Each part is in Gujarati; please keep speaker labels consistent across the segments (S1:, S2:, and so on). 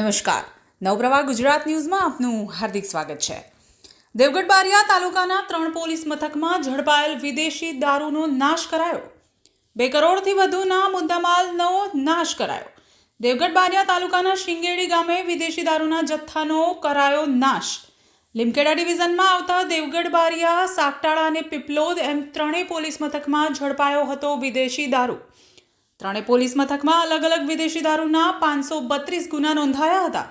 S1: નમસ્કાર. નવપ્રવાહ ગુજરાત ન્યૂઝમાં આપનું હાર્દિક સ્વાગત છે. દેવગઢ બારિયા તાલુકાના ત્રણ પોલીસ મથકમાં ઝડપાયેલ વિદેશી દારૂનો નાશ કરાયો. બે કરોડથી વધુના મુદ્દામાલનો નાશ કરાયો. દેવગઢ બારિયા તાલુકાના શિંગેડી ગામે વિદેશી દારૂના જથ્થાનો કરાયો નાશ. લીમકેડા ડિવિઝનમાં આવતા દેવગઢ બારિયા સાકટાળા અને પીપલોદ એમ ત્રણેય પોલીસ મથકમાં ઝડપાયો હતો વિદેશી દારૂ. ત્રણેય પોલીસ મથકમાં અલગ અલગ વિદેશી દારૂના પાંચસો બત્રીસ ગુના નોંધાયા હતા.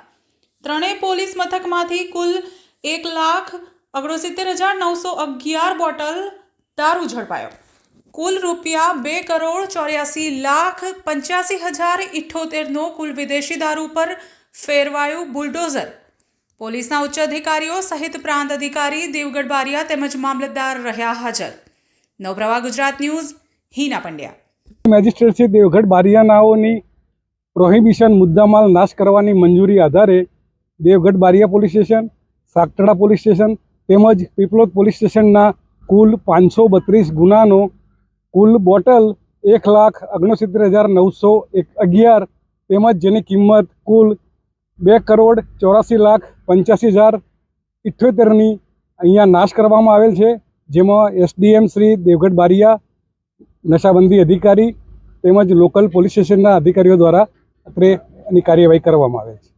S1: ત્રણેય પોલીસ મથકમાંથી કુલ એક લાખ ઓગણસિત્તેર હજાર નવસો અગિયાર બોટલ દારૂ ઝડપાયો. કુલ રૂપિયા બે કરોડ ચોર્યાસી લાખ પંચ્યાસી હજાર ઇઠ્ઠોતેરનો કુલ વિદેશી દારૂ પર ફેરવાયું બુલડોઝર. પોલીસના ઉચ્ચ અધિકારીઓ સહિત પ્રાંત અધિકારી દેવગઢ બારિયા તેમજ મામલતદાર રહ્યા હાજર. નવપ્રવાહ ગુજરાત ન્યૂઝ, હિના પંડ્યા.
S2: મેજિસ્ટ્રેટ શ્રી દેવગઢ બારિયાનાઓની પ્રોહિબિશન મુદ્દામાલ નાશ કરવાની મંજૂરી આધારે Devgadh Baria police station Sagtada police station તેમજ પીપલોદ પોલીસ સ્ટેશનના કુલ પાંચસો બત્રીસ ગુનાનો કુલ બોટલ એક લાખ ઓગણસિત્તેર હજાર નવસો એક અગિયાર તેમજ જેની કિંમત કુલ બે કરોડ ચોરાસી લાખ પંચ્યાસી હજાર ઇઠ્યોતેરની અહીંયા નાશ કરવામાં આવેલ છે, જેમાં એસડીએમ શ્રી દેવગઢ બારિયા નશાબંધી અધિકારી તેમજ લોકલ પોલીસ સ્ટેશનના અધિકારીઓ દ્વારા અત્રેની કાર્યવાહી કરવામાં આવે છે.